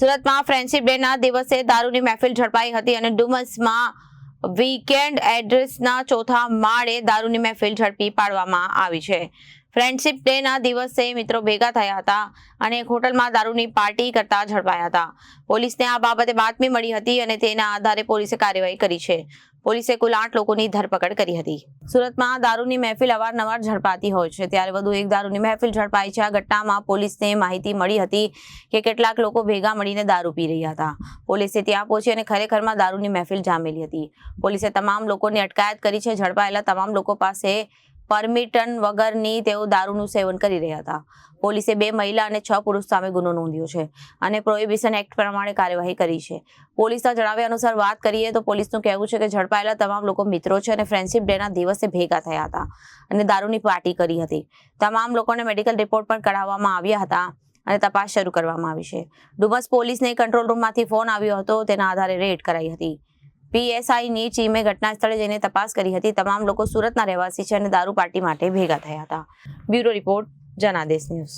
સુરતમાં ફ્રેન્ડશિપ ડેના દિવસે દારૂની મહેફિલ ઝડપાઈ હતી અને ડુમસમાં વીકેન્ડ એડ્રેસના ચોથા માળે દારૂની મહેફિલ ઝડપી પાડવામાં આવી છે. ફ્રેન્ડશિપ ડેના દિવસે મિત્રો ભેગા થયા હતા અને એક હોટલમાં દારૂની પાર્ટી કરતા ઝડપાયા હતા. પોલીસને આ બાબતે બાતમી મળી હતી અને તેના આધારે પોલીસે કાર્યવાહી કરી છે. પોલીસે કુલ આઠ લોકોની ધરપકડ કરી હતી. સુરતમાં દારૂની મહેફિલ અવારનવાર ઝડપાતી હોય છે. ત્યારે વધુ એક દારૂની મહેફિલ ઝડપાઈ છે. આ ઘટનામાં પોલીસને માહિતી મળી હતી કે કેટલાક લોકો ભેગા મળીને દારૂ પી રહ્યા હતા. પોલીસે ત્યાં પહોંચી અને ખરેખરમાં દારૂની મહેફિલ જામેલી હતી. પોલીસે તમામ લોકોની અટકાયત કરી છે. ઝડપાયેલા તમામ લોકો પાસે પરમિટન વગરની તેઓ દારૂનું સેવન કરી રહ્યા હતા. પોલીસે બે મહિલા અને છ પુરુષ સામે ગુનો નોંધ્યો છે અને પ્રોહિબિશન એક્ટ પ્રમાણે કાર્યવાહી કરી છે. પોલીસના જણાવ્યા અનુસાર વાત કરીએ તો પોલીસનું કહેવું છે કે ઝડપાયેલા તમામ લોકો મિત્રો છે અને ફ્રેન્ડશિપ ડેના દિવસે ભેગા થયા હતા અને દારૂની પાર્ટી કરી હતી. તમામ લોકોને મેડિકલ રિપોર્ટ પણ કઢાવવામાં આવ્યા હતા અને તપાસ શરૂ કરવામાં આવી છે. ડુમસ પોલીસને કંટ્રોલ રૂમમાંથી ફોન આવ્યો હતો, તેના આધારે રેડ કરાઈ હતી. પીએસઆઈની ટીમે ઘટના સ્થળે જઈને તપાસ કરી હતી. તમામ લોકો સુરતના રહેવાસી છે અને દારૂ પાર્ટી માટે ભેગા થયા હતા. Bureau report Janadesh news.